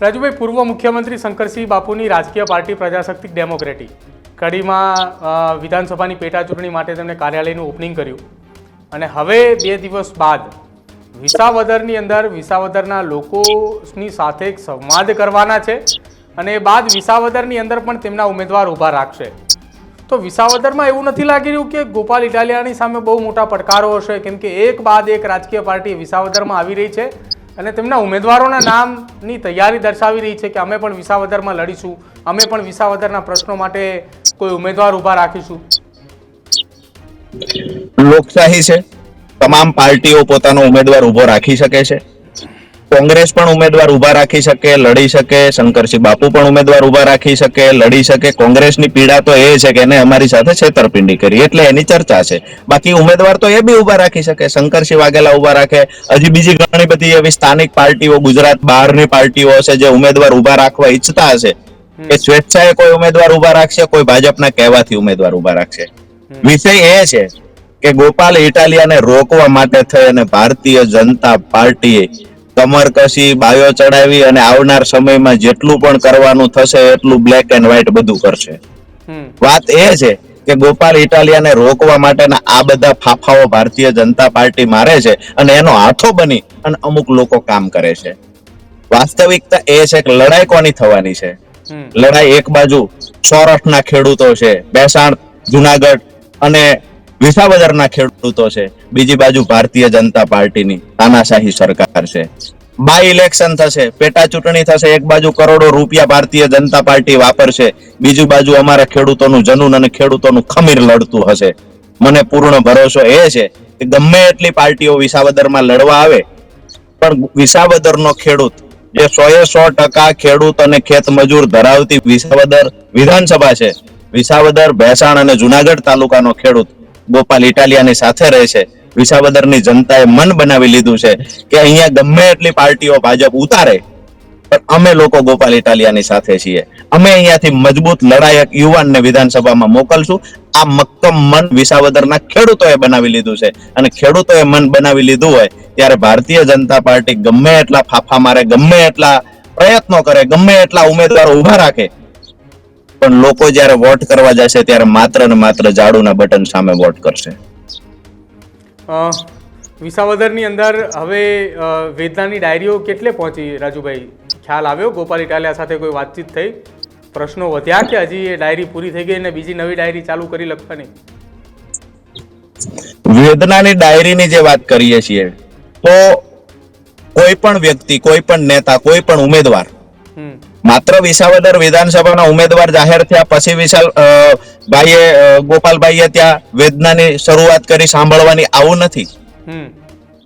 રાજુભાઈ, પૂર્વ મુખ્યમંત્રી શંકરસિંહ બાપુની રાજકીય પાર્ટી પ્રજાશક્તિ ડેમોક્રેટિક. કડીમાં વિધાનસભાની પેટા ચૂંટણી માટે તેમણે કાર્યાલયનું ઓપનિંગ કર્યું. અને હવે બે દિવસ બાદ વિસાવદરની અંદર વિસાવદરના લોકોની સાથે સંવાદ કરવાના છે અને એ બાદ વિસાવદરની અંદર પણ તેમના ઉમેદવાર ઊભા રાખશે. તો વિસાવદરમાં એવું નથી લાગી રહ્યું કે ગોપાલ ઇટાલિયાની સામે બહુ મોટા પડકારો હશે, કેમ કે એક બાદ એક રાજકીય પાર્ટી વિસાવદરમાં આવી રહી છે. અને તેમના ઉમેદવારોના નામની તૈયારી દર્શાવી રહી છે કે અમે પણ વિસાવદરમાં લડીશું. અમે પણ વિસાવદરના પ્રશ્નો માટે કોઈ ઉમેદવાર ઊભા રાખીશું. લોકશાહી છે. તમામ પાર્ટીઓ પોતાનો ઉમેદવાર ઊભો રાખી શકે છે. કોંગ્રેસ પણ ઉમેદવાર ઊભા રાખી શકે લડી શકે શંકરસિંહ બાપુ પણ ઉમેદવાર ઊભા રાખી શકે લડી શકે. કોંગ્રેસની પીડા તો એ છે કે એને અમારી સાથે છેતરપિંડી કરી એટલે એની ચર્ચા છે. બાકી ઉમેદવાર તો એ બી ઊભા રાખી શકે શંકરસિંહ વાઘેલા ઊભા રાખે. હજી બીજી ઘણી બધી એવી સ્થાનિક પાર્ટીઓ ગુજરાત બહારની પાર્ટીઓ હશે જે ઉમેદવાર ઊભા રાખવા ઈચ્છતા હશે. એ સ્વેચ્છાએ કોઈ ઉમેદવાર ઊભા રાખશે કોઈ ભાજપના કહેવાથી ઉમેદવાર ઊભા રાખશે. વિષય એ છે કે ગોપાલ ઇટાલિયાને રોકવા માટે થઈ અને ભારતીય જનતા પાર્ટીએ કમર કસી બાયો ચડાવી અને આવનાર સમયમાં જેટલું પણ કરવાનું થશે એટલું બ્લેક એન્ડ વ્હાઈટ બધું કરશે. વાત એ છે કે ગોપાલ ઇટાલિયાને રોકવા માટેના આ બધા ફાફાઓ ભારતીય જનતા પાર્ટી મારે છે અને એનો હાથો બની અને અમુક લોકો કામ કરે છે. વાસ્તવિકતા એ છે કે લડાઈ કોની થવાની છે? લડાઈ એક બાજુ સૌરાષ્ટ્રના ખેડૂતો છે બેસાણ જુનાગઢ અને વિસાવદરના ખેડૂતો છે. બીજી બાજુ ભારતીય જનતા પાર્ટીની તાનાશાહી સરકાર છે. બાય ઇલેક્શન થશે, પેટા ચૂંટણી થશે, એક બાજુ કરોડો રૂપિયા ભારતીય જનતા પાર્ટી વાપરશે, બીજી બાજુ અમારા ખેડૂતોનું જનુન અને ખેડૂતોનું ખમીર લડતું હશે. મને પૂર્ણ ભરોસો એ છે કે ગમે એટલી પાર્ટીઓ વિસાવદરમાં લડવા આવે, પણ વિસાવદરનો ખેડૂત જે સો એ સો ટકા ખેડૂત અને ખેત મજૂર ધરાવતી વિસાવદર વિધાનસભા છે, વિસાવદર, ભેસાણ અને જુનાગઢ તાલુકાનો ખેડૂત ગોપાલ ઇટાલિયાની સાથે રહે છે. વિસાવદરની જનતાએ મન બનાવી લીધું છે કે અહીંયા ગમે એટલી પાર્ટીઓ ભાજપ ઉતારે, પણ અમે લોકો ગોપાલ ઇટાલિયાની સાથે છીએ. અમે અહીંયાથી મજબૂત લડાયક યુવાનને વિધાનસભામાં મોકલશું. આ મક્કમ મન વિસાવદરના ખેડૂતોએ બનાવી લીધું છે. અને ખેડૂતોએ મન બનાવી લીધું હોય ત્યારે ભારતીય જનતા પાર્ટી ગમે એટલા ફાફા મારે, ગમે એટલા પ્રયત્નો કરે, ગમે એટલા ઉમેદવારો ઊભા રાખે પણ લોકો જ્યારે વોટ કરવા જશે ત્યારે માત્ર ને માત્ર ઝાડુના બટન સામે વોટ કરશે. અ, વિસાવદરની અંદર હવે વેદનાની ડાયરીઓ કેટલે પહોંચી? રાજુભાઈ ખ્યાલ આવ્યો? ગોપાલ ઇટાલિયા સાથે કોઈ વાતચીત થઈ? પ્રશ્નો વધ્યા કે હજી એ ડાયરી પૂરી થઈ ગઈ અને બીજી નવી ડાયરી ચાલુ કરી લખવાની? વેદનાની ડાયરીની જે વાત કરીએ છીએ તો કોઈ પણ વ્યક્તિ કોઈ પણ નેતા કોઈ પણ ઉમેદવાર માત્ર વિસાવદર વિધાનસભાના ઉમેદવાર જાહેર થયા પછી વિશાલ ભાઈએ ગોપાલભાઈએ ત્યાં વેદનાની શરૂઆત કરી સાંભળવાની આવું નથી.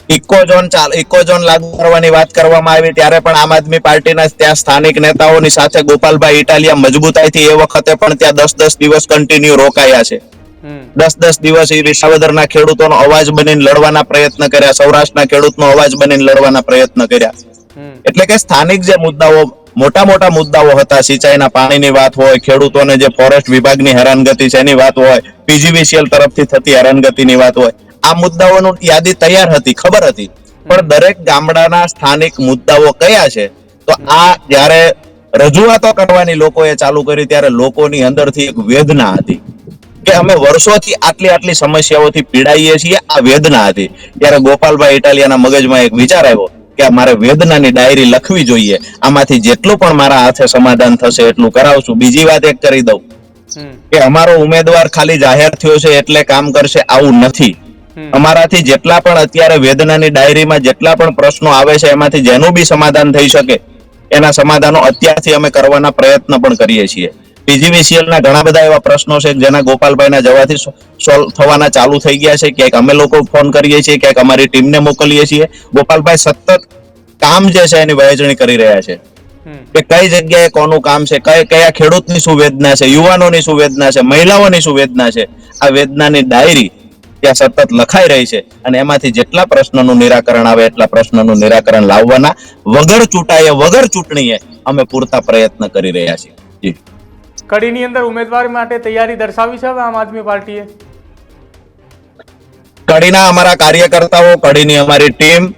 ઇકો ઝોન ચાલ ઇકો ઝોન લાગુ કરવાની વાત કરવામાં આવી ત્યારે પણ આમ આદમી પાર્ટીના ત્યાં સ્થાનિક નેતાઓની સાથે ગોપાલભાઈ ઇટાલિયા મજબૂતાઈથી એ વખતે પણ ત્યાં દસ દસ દિવસ કન્ટિન્યુ રોકાયા છે. દસ દસ દિવસ એ વિસાવદરના ખેડૂતોનો અવાજ બનીને લડવાના પ્રયત્ન કર્યા સૌરાષ્ટ્રના ખેડૂતનો અવાજ બનીને લડવાના પ્રયત્ન કર્યા. એટલે કે સ્થાનિક જે મુદ્દાઓ મોટા મોટા મુદ્દાઓ હતા. સિંચાઈના પાણીની વાત હોય, ખેડૂતોને જે ફોરેસ્ટ વિભાગની હેરાનગતિ છે એની વાત હોય, પીજીવીસીએલ તરફથી થતી હેરાનગતિની વાત હોય, આ મુદ્દાઓનું યાદી તૈયાર હતી, ખબર હતી. પણ દરેક ગામડાના સ્થાનિક મુદ્દાઓ કયા છે? તો આ જ્યારે રજૂઆતો કરવાની લોકોએ ચાલુ કરી, ત્યારે લોકોની અંદરથી એક વેદના હતી કે અમે વર્ષોથી આટલી આટલી સમસ્યાઓથી પીડાઈએ છીએ, આ વેદના હતી. ત્યારે ગોપાલભાઈ ઇટાલિયાના મગજમાં એક વિચાર આવ્યો કે મારે વેદનાની ડાયરી લખવી જોઈએ. આમાંથી જેટલું પણ મારા હાથે સમાધાન થશે એટલું કરાવશું. બીજી વાત એક કરી દઉં. કે અમારો ઉમેદવાર ખાલી જાહેર થયો છે એટલે કામ કરશે આવું નથી. અમારાથી જેટલા પણ અત્યારે વેદનાની ડાયરીમાં જેટલા પણ પ્રશ્નો આવે છે એમાંથી જેનું બી સમાધાન થઈ શકે એના સમાધાનો અત્યારથી અમે કરવાના પ્રયત્ન પણ કરીએ છીએ. પીજીવીસીએલ ના ઘણા બધા એવા પ્રશ્નો છે જેના ગોપાલભાઈના જવાથી સોલ્વ થવાના ચાલુ થઈ ગયા છે. ક્યાંક અમે લોકો ફોન કરીએ છીએ ક્યાંક અમારી ટીમને મોકલીએ છીએ. ગોપાલભાઈ સતત કામ જે છે એની વહેંચણી કરી રહ્યા છે. કે કઈ જગ્યાએ કોનું કામ છે કઈ કયા ખેડૂતની શું વેદના છે યુવાનોની શું વેદના છે મહિલાઓની શું વેદના છે આ વેદનાની ડાયરી ત્યાં સતત લખાઈ રહી છે અને એમાંથી જેટલા પ્રશ્નનું નિરાકરણ આવે એટલા પ્રશ્નનું નિરાકરણ લાવવાના વગર ચૂંટાઈએ વગર ચૂંટણીએ અમે પૂરતા પ્રયત્ન કરી રહ્યા છીએ. જી. કડીની અંદર ઉમેદવાર માટે તૈયારી દર્શાવી છે આમ આદમી પાર્ટીએ? કડીના અમારા કાર્યકર્તાઓ, કડીની અમારી ટીમ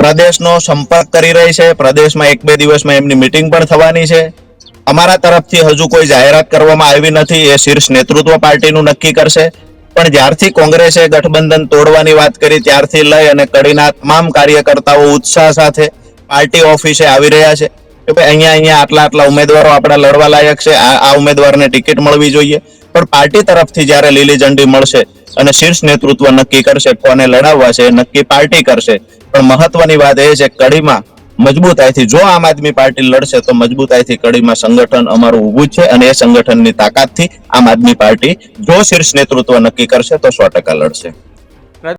પ્રદેશનો સંપર્ક કરી રહી છે. પ્રદેશમાં એક બે દિવસમાં એમની મિટિંગ પણ થવાની છે. અમારા તરફથી હજુ કોઈ જાહેરાત કરવામાં આવી નથી. એ શીર્ષ નેતૃત્વ પાર્ટીનું નક્કી કરશે. પણ જ્યારથી કોંગ્રેસે ગઠબંધન તોડવાની વાત કરી, ત્યારથી લઈ અને કડીના તમામ કાર્યકર્તાઓ ઉત્સાહ સાથે પાર્ટી ઓફિસે આવી રહ્યા છે. કે ભાઈ અહીંયા અહીંયા આટલા આટલા ઉમેદવારો આપણા લડવા લાયક છે, આ ઉમેદવારને ટિકિટ મળવી જોઈએ. પણ પાર્ટી તરફથી જ્યારે લીલી ઝંડી મળશે અને શીર્ષ નેતૃત્વ નક્કી કરશે, કોને લડાવવા છે નક્કી પાર્ટી કરશે. પણ મહત્વની વાત એ છે, કડીમાં મજબૂતાઈથી જો આમ આદમી પાર્ટી લડશે, તો મજબૂતાઈથી કડીમાં સંગઠન અમારું ઊભું છે અને એ સંગઠનની તાકાતથી આમ આદમી પાર્ટી જો શીર્ષ નેતૃત્વ નક્કી કરશે, તો સો ટકા લડશે.